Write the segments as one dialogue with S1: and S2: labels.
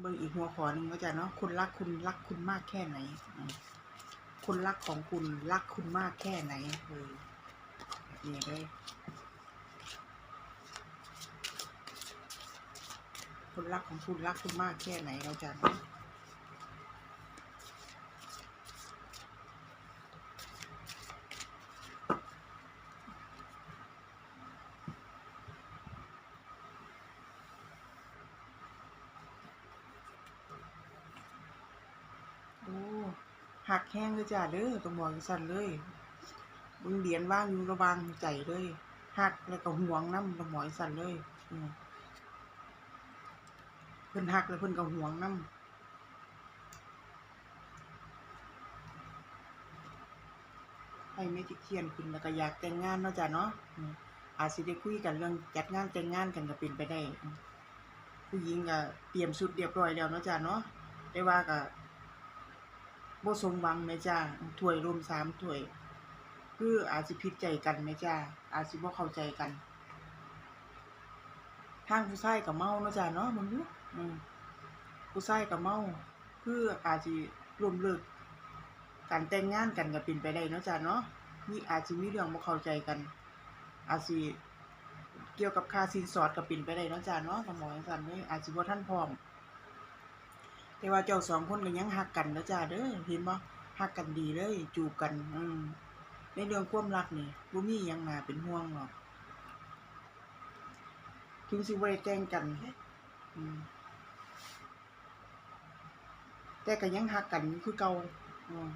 S1: เบิ่งอีกหัวข้อหนึ่งก็จะเนาะคุณรักคุณรักคุณมากแค่ไหนคุณรักของคุณรักคุณมากแค่ไหนเออแบบนี่เลยคนรักของคุณรักคุณมากแค่ไหนเราจะเนาะโอ้ หักแห้งเลยจ้ะเด้อต้องบอกสั่นเลยมึงเดียนว่างอยู่ระวางใจเลยหักแล้วก็ห่วงน้ำต้องบอกสั่นเลยเพิ่นหักแล้วเพิ่นก็ห่วงน้ำให้ไม่ติเคียนขึ้นแล้วก็อยากแต่งงานเนาะจ้ะเนาะอาจสิได้คุยกันเรื่องจัดงานแต่งงานกันก็เป็นไปได้ ผู้หญิงก็เตรียมชุดเรียบร้อยแล้วเนาะจ้ะเนาะแต่ว่าก็ บ่สมหวังแม่จ้าถ้วยรวมสามถ้วย คืออาจสิผิดใจกันแม่จ้าอาจสิบ่เข้าใจกัน ทางผู้ชายก็เมาเนาะจ้าเนาะมึงดูอืมผู้ชายก็เมา คืออาจสิล้มเลิกการแต่งงานกันก็เป็นไปได้เนาะจ้าเนาะมีอาจสิมีเรื่องบ่เข้าใจกัน อาจสิเกี่ยวกับค่าสินสอดก็เป็นไปได้เนาะจ้าเนาะสมองจังซั่นเลยอาจสิบ่ทันพร้อม แต่ว่าเจ้าสองคนก็ยังฮักกันนะจ้าเด้อเห็นบ่ฮักกันดีเลยจูบกัน อืมในเรื่องความรักนี่บ่มียังน่าเป็นห่วงหรอกถึงสิบ่ได้แต่งกันอืมแต่ก็ยังฮักกันคือเก่าอืม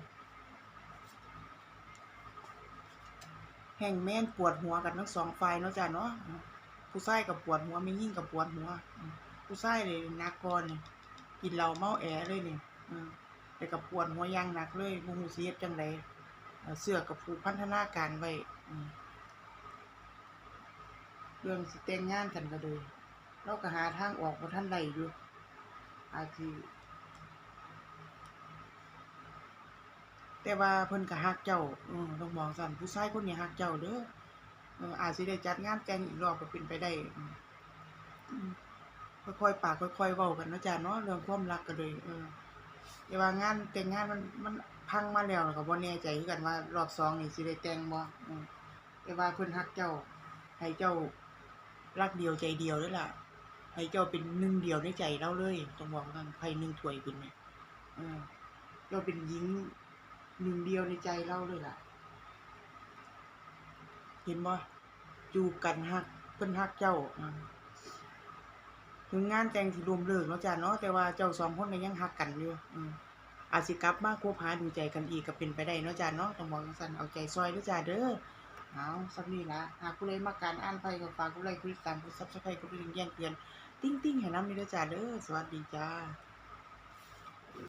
S1: แห่งแม่นปวดหัวกันทั้งสองฝ่ายเนาะจ้าเนาะผู้ชายก็ปวดหัวแม่ยิ่งก็ปวดหัว ผู้ชายเลยนักก่อนนี่ กินเหล้าเมาแอเลยนี่อืมแต่กับปวดหัวย่างหนักเลยบ่ฮู้สิเฮ็ดจังไดเอ่อเสื้อกับผูกพันธนาการไว้เรื่องสิแต่งงานกันก็เลยเราก็หาทางออกบ่ทันได้อยู่อาจสิแต่ว่าเพิ่นก็ฮักเจ้าอต้องบอกซั่นผู้ชายคนนี้ฮักเจ้าเด้ออาจสิได้จัดงานแต่งอีกรอบก็เป็นไปได้อืม ค่อยๆปากค่อยๆเว้ากันนะจ้ะเนาะเรื่องความรักก็เลยเออแต่ว่างานแต่งงานมันมันพังมาแล้วก็บ่แน่ใจคือกันว่ารอบสองนี่สิได้แต่งบ่แต่ว่าเพิ่นฮักเจ้า ให้เจ้ารักเดียวใจเดียวเลยล่ะ ให้เจ้าเป็นหนึ่งเดียวในใจเราเลยต้องบอกกันไผหนึ่งถ้วยขึ้นแม่เออเจ้าเป็นหญิงหนึ่งเดียวในใจเราเลยล่ะ เห็นบ่จูบกันฮักเพิ่นฮักเจ้าอืม ถึงงานแต่งที่รวมเลิกเนาะจ้ะเนาะแต่ว่าเจ้าสองคนก็ยังหักกันอยู่อืมอาจสิกลับมาคบหาดูใจกันอีกก็เป็นไปได้เนาะจ้ะเนาะต้องบอกสั้นเอาใจซอยเด้อจ้ะเด้อเอาสักนี้ละหากผู้ใดมาการอ่านไปก็ฝากกดไลค์กดติดตามกด Subscribe กดกระดิ่งแจ้งเตือน ติ้งติ้งให้น้ำนี่เด้อจ้ะเด้อสวัสดีจ้า